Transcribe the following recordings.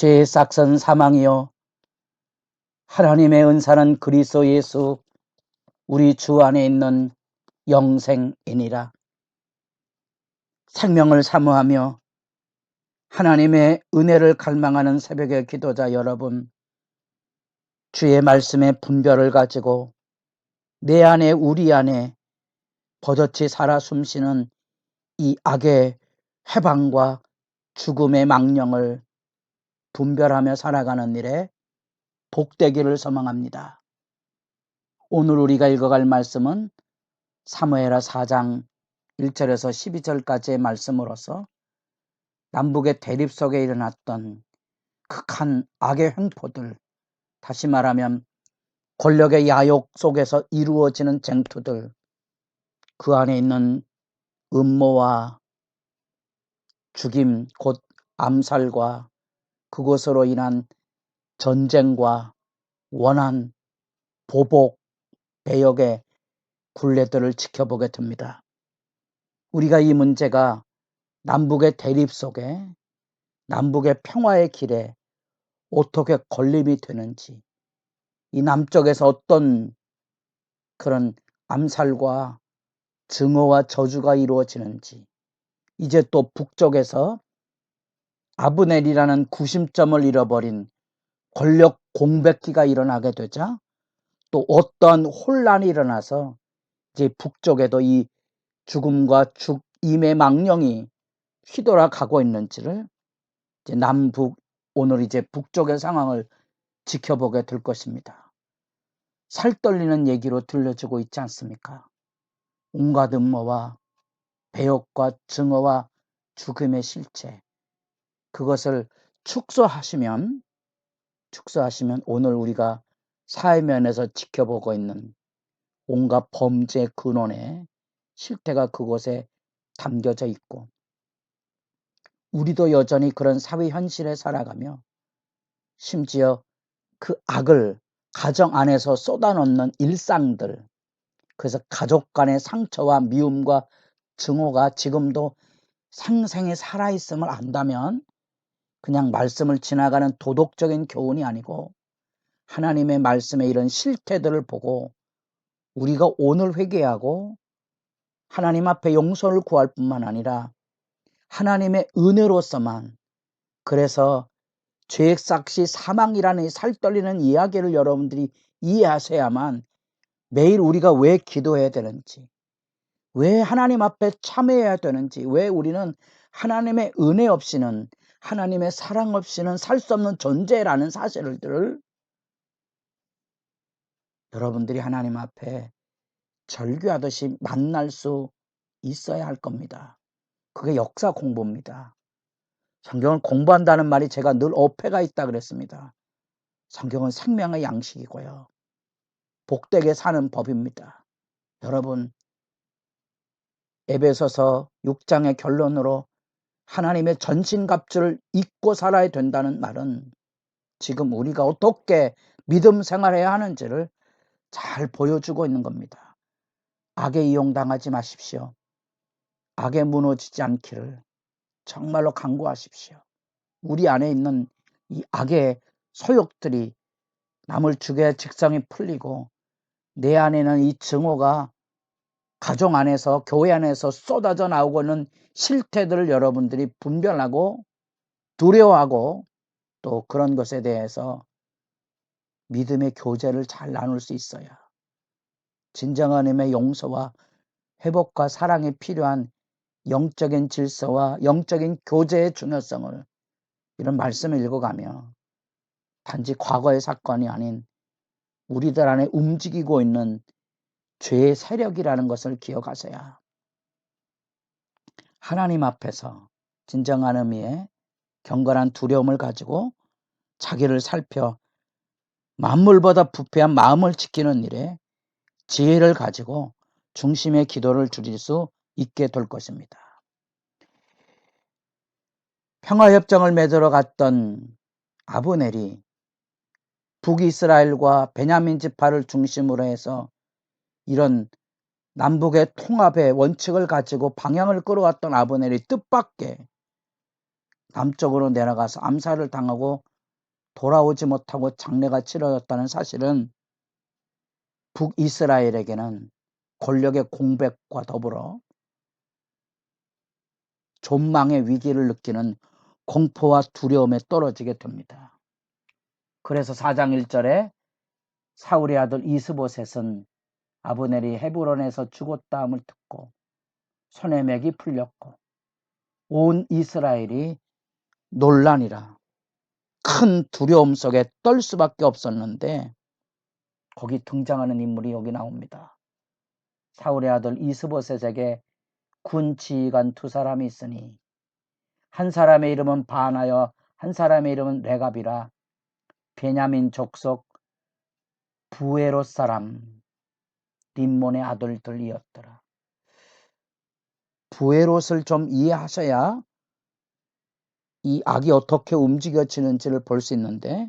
죄의 싹선 사망이요 하나님의 은사는 그리스도 예수 우리 주 안에 있는 영생이니라. 생명을 사모하며 하나님의 은혜를 갈망하는 새벽의 기도자 여러분, 주의 말씀의 분별을 가지고 내 안에 우리 안에 버젓이 살아 숨쉬는 이 악의 해방과 죽음의 망령을 분별하며 살아가는 일에 복되기를 소망합니다. 오늘 우리가 읽어갈 말씀은 사무엘하 4장 1절에서 12절까지의 말씀으로서 남북의 대립 속에 일어났던 극한 악의 횡포들, 다시 말하면 권력의 야욕 속에서 이루어지는 쟁투들, 그 안에 있는 음모와 죽임, 곧 암살과 그것으로 인한 전쟁과 원한, 보복, 배역의 굴레들을 지켜보게 됩니다. 우리가 이 문제가 남북의 대립 속에 남북의 평화의 길에 어떻게 걸림이 되는지, 이 남쪽에서 어떤 그런 암살과 증오와 저주가 이루어지는지, 이제 또 북쪽에서 아브넬이라는 구심점을 잃어버린 권력 공백기가 일어나게 되자 또 어떠한 혼란이 일어나서 이제 북쪽에도 이 죽음과 죽 임의 망령이 휘돌아 가고 있는지를 이제 남북 오늘 이제 북쪽의 상황을 지켜보게 될 것입니다. 살떨리는 얘기로 들려주고 있지 않습니까? 온갖 음모와 배역과 증오와 죽음의 실체 그것을 축소하시면 축소하시면 오늘 우리가 사회면에서 지켜보고 있는 온갖 범죄 근원의 실태가 그곳에 담겨져 있고 우리도 여전히 그런 사회 현실에 살아가며 심지어 그 악을 가정 안에서 쏟아놓는 일상들 그래서 가족 간의 상처와 미움과 증오가 지금도 상생에 살아있음을 안다면 그냥 말씀을 지나가는 도덕적인 교훈이 아니고 하나님의 말씀에 이런 실태들을 보고 우리가 오늘 회개하고 하나님 앞에 용서를 구할 뿐만 아니라 하나님의 은혜로서만 그래서 죄악삭시 사망이라는 이 살떨리는 이야기를 여러분들이 이해하셔야만 매일 우리가 왜 기도해야 되는지 왜 하나님 앞에 참여해야 되는지 왜 우리는 하나님의 은혜 없이는 하나님의 사랑 없이는 살 수 없는 존재라는 사실을 여러분들이 하나님 앞에 절규하듯이 만날 수 있어야 할 겁니다. 그게 역사 공부입니다. 성경을 공부한다는 말이 제가 늘 어폐가 있다 그랬습니다. 성경은 생명의 양식이고요. 복되게 사는 법입니다. 여러분, 에베소서 6장의 결론으로 하나님의 전신갑주를 잊고 살아야 된다는 말은 지금 우리가 어떻게 믿음 생활해야 하는지를 잘 보여주고 있는 겁니다. 악에 이용당하지 마십시오. 악에 무너지지 않기를 정말로 강구하십시오. 우리 안에 있는 이 악의 소욕들이 남을 죽여 직성이 풀리고 내 안에는 이 증오가 가정 안에서 교회 안에서 쏟아져 나오고는 실태들을 여러분들이 분별하고 두려워하고 또 그런 것에 대해서 믿음의 교제를 잘 나눌 수 있어야 진정한 힘의 용서와 회복과 사랑이 필요한 영적인 질서와 영적인 교제의 중요성을 이런 말씀을 읽어가며 단지 과거의 사건이 아닌 우리들 안에 움직이고 있는 죄의 세력이라는 것을 기억하세요. 하나님 앞에서 진정한 의미의 경건한 두려움을 가지고 자기를 살펴 만물보다 부패한 마음을 지키는 일에 지혜를 가지고 중심의 기도를 줄일 수 있게 될 것입니다. 평화협정을 맺으러 갔던 아브넬이 북이스라엘과 베냐민 지파를 중심으로 해서 이런 남북의 통합의 원칙을 가지고 방향을 끌어왔던 아브넬이 뜻밖의 남쪽으로 내려가서 암살을 당하고 돌아오지 못하고 장례가 치러졌다는 사실은 북이스라엘에게는 권력의 공백과 더불어 존망의 위기를 느끼는 공포와 두려움에 떨어지게 됩니다. 그래서 4장 1절에 사울의 아들 이스보셋은 아브넬이 헤브론에서 죽었다함을 듣고 손에 맥이 풀렸고 온 이스라엘이 논란이라 큰 두려움 속에 떨 수밖에 없었는데 거기 등장하는 인물이 여기 나옵니다. 사울의 아들 이스보셋에게 군 지휘관 두 사람이 있으니 한 사람의 이름은 바나여 한 사람의 이름은 레갑이라 베냐민 족속 부에롯 사람 림몬의 아들들이었더라. 부에롯을 좀 이해하셔야 이 악이 어떻게 움직여지는지를 볼 수 있는데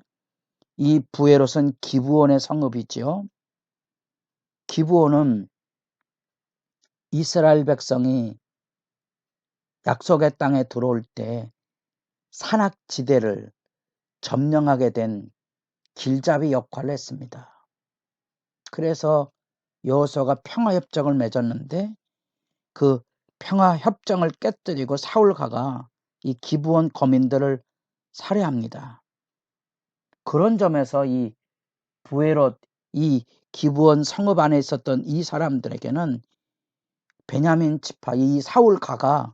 이 부에롯은 기부원의 성읍이지요. 기부원은 이스라엘 백성이 약속의 땅에 들어올 때 산악지대를 점령하게 된 길잡이 역할을 했습니다. 그래서 여호수아가 평화 협정을 맺었는데 그 평화 협정을 깨뜨리고 사울가가 이 기부원 거민들을 살해합니다. 그런 점에서 이 부에롯 이 기부원 성읍 안에 있었던 이 사람들에게는 베냐민 지파 이 사울가가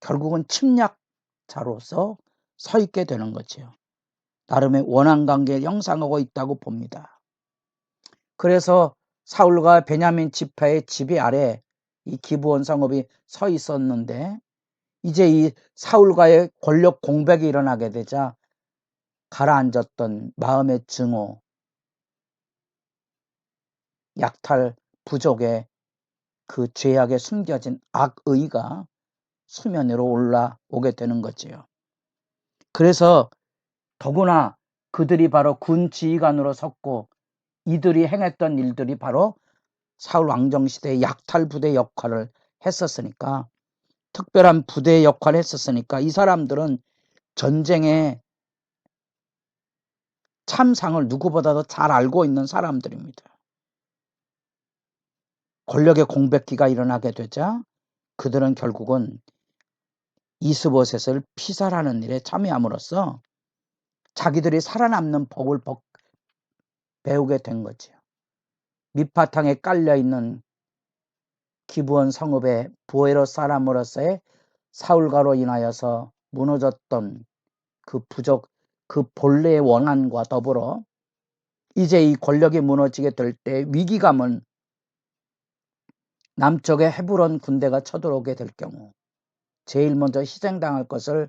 결국은 침략자로서 서 있게 되는 거지요. 나름의 원한 관계를 형성하고 있다고 봅니다. 그래서 사울과 베냐민 지파의 지배 아래 이 기부원 성읍이 서 있었는데 이제 이 사울과의 권력 공백이 일어나게 되자 가라앉았던 마음의 증오, 약탈 부족의 그 죄악에 숨겨진 악의가 수면 위로 올라오게 되는 거지요. 그래서 더구나 그들이 바로 군 지휘관으로 섰고 이들이 행했던 일들이 바로 사울 왕정 시대의 약탈 부대 역할을 했었으니까 특별한 부대 역할을 했었으니까 이 사람들은 전쟁의 참상을 누구보다도 잘 알고 있는 사람들입니다. 권력의 공백기가 일어나게 되자 그들은 결국은 이스보셋을 피살하는 일에 참여함으로써 자기들이 살아남는 법을 배우게 된 거죠. 밑바탕에 깔려 있는 기부원 성읍의 부에로 사람으로서의 사울가로 인하여서 무너졌던 그 부족, 그 본래의 원한과 더불어 이제 이 권력이 무너지게 될 때 위기감은 남쪽의 헤브론 군대가 쳐들어오게 될 경우 제일 먼저 희생당할 것을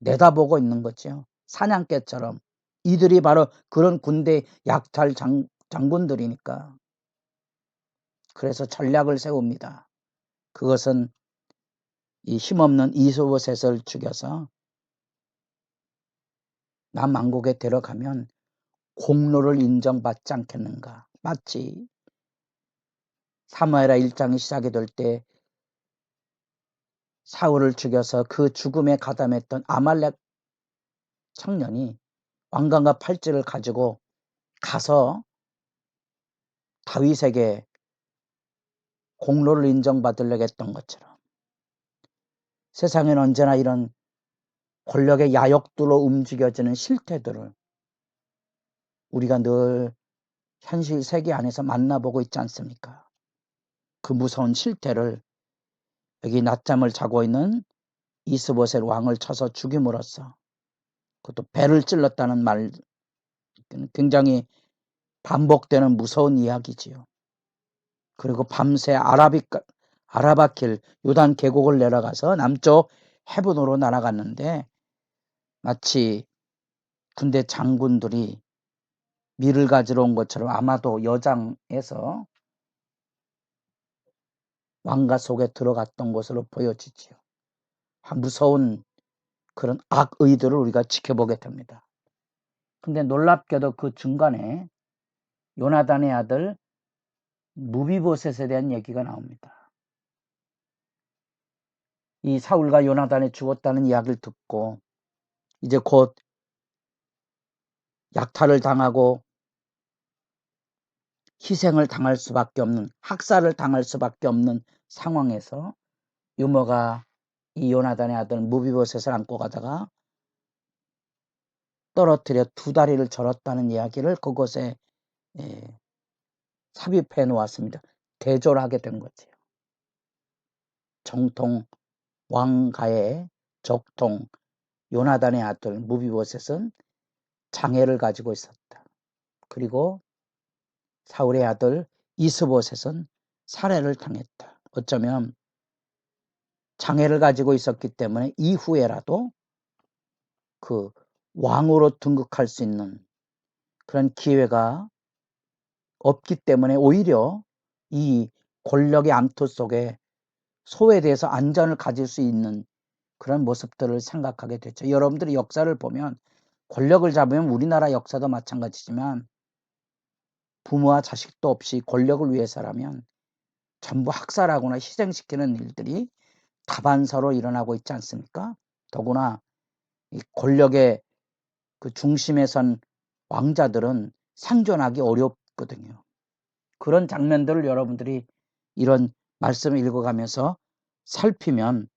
내다보고 있는 거죠. 사냥개처럼. 이들이 바로 그런 군대 약탈 장, 장군들이니까. 그래서 전략을 세웁니다. 그것은 이 힘없는 이소보셋을 죽여서 남왕국에 데려가면 공로를 인정받지 않겠는가. 마치 사무엘하 1장이 시작이 될 때 사울을 죽여서 그 죽음에 가담했던 아말렉 청년이 왕관과 팔찌를 가지고 가서 다윗에게 공로를 인정받으려고 했던 것처럼 세상엔 언제나 이런 권력의 야욕들로 움직여지는 실태들을 우리가 늘 현실 세계 안에서 만나보고 있지 않습니까? 그 무서운 실태를 여기 낮잠을 자고 있는 이스보셋 왕을 쳐서 죽임으로써 그것도 배를 찔렀다는 말 굉장히 반복되는 무서운 이야기지요. 그리고 밤새 아라비 아라바길 요단 계곡을 내려가서 남쪽 해븐으로 날아갔는데 마치 군대 장군들이 밀을 가지러 온 것처럼 아마도 여장에서 왕가 속에 들어갔던 것으로 보여지지요. 무서운 그런 악의들을 우리가 지켜보게 됩니다. 근데 놀랍게도 그 중간에 요나단의 아들 무비보셋에 대한 얘기가 나옵니다. 이 사울과 요나단이 죽었다는 이야기를 듣고 이제 곧 약탈을 당하고 희생을 당할 수밖에 없는 학살을 당할 수밖에 없는 상황에서 유머가 이 요나단의 아들 무비보셋을 안고 가다가 떨어뜨려 두 다리를 절었다는 이야기를 그곳에 예, 삽입해 놓았습니다. 대조를 하게 된 거지요. 정통 왕가의 적통 요나단의 아들 무비보셋은 장애를 가지고 있었다. 그리고 사울의 아들 이스보셋은 살해를 당했다. 어쩌면 장애를 가지고 있었기 때문에 이후에라도 그 왕으로 등극할 수 있는 그런 기회가 없기 때문에 오히려 이 권력의 암투 속에 소외돼서 안전을 가질 수 있는 그런 모습들을 생각하게 되죠. 여러분들이 역사를 보면 권력을 잡으면 우리나라 역사도 마찬가지지만 부모와 자식도 없이 권력을 위해서라면 전부 학살하거나 희생시키는 일들이 다반사로 일어나고 있지 않습니까? 더구나 이 권력의 그 중심에 선 왕자들은 생존하기 어렵거든요. 그런 장면들을 여러분들이 이런 말씀을 읽어가면서 살피면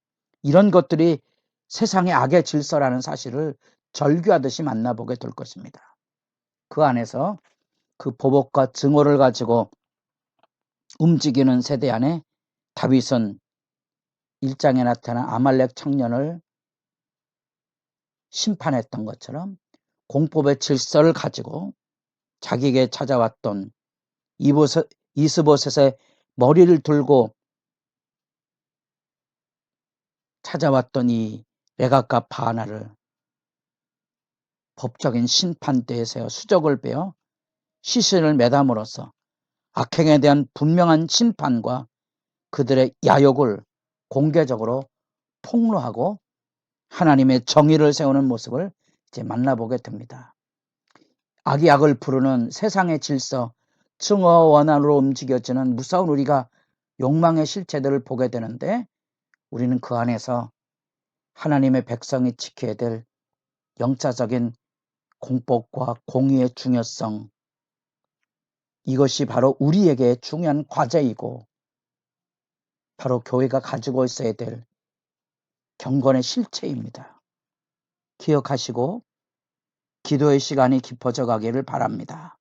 이런 것들이 세상의 악의 질서라는 사실을 절규하듯이 만나보게 될 것입니다. 그 안에서 그 보복과 증오를 가지고 움직이는 세대 안에 다윗은 일장에 나타난 아말렉 청년을 심판했던 것처럼 공법의 질서를 가지고 자기에게 찾아왔던 이스보셋의 머리를 들고 찾아왔던 이 레가카 바하나를 법적인 심판대에 세워 수적을 베어 시신을 매담으로써 악행에 대한 분명한 심판과 그들의 야욕을 공개적으로 폭로하고 하나님의 정의를 세우는 모습을 이제 만나보게 됩니다. 악이 악을 부르는 세상의 질서, 증오와 원한으로 움직여지는 무서운 우리가 욕망의 실체들을 보게 되는데 우리는 그 안에서 하나님의 백성이 지켜야 될 영자적인 공법과 공의의 중요성 이것이 바로 우리에게 중요한 과제이고 바로 교회가 가지고 있어야 될 경건의 실체입니다. 기억하시고 기도의 시간이 깊어져 가기를 바랍니다.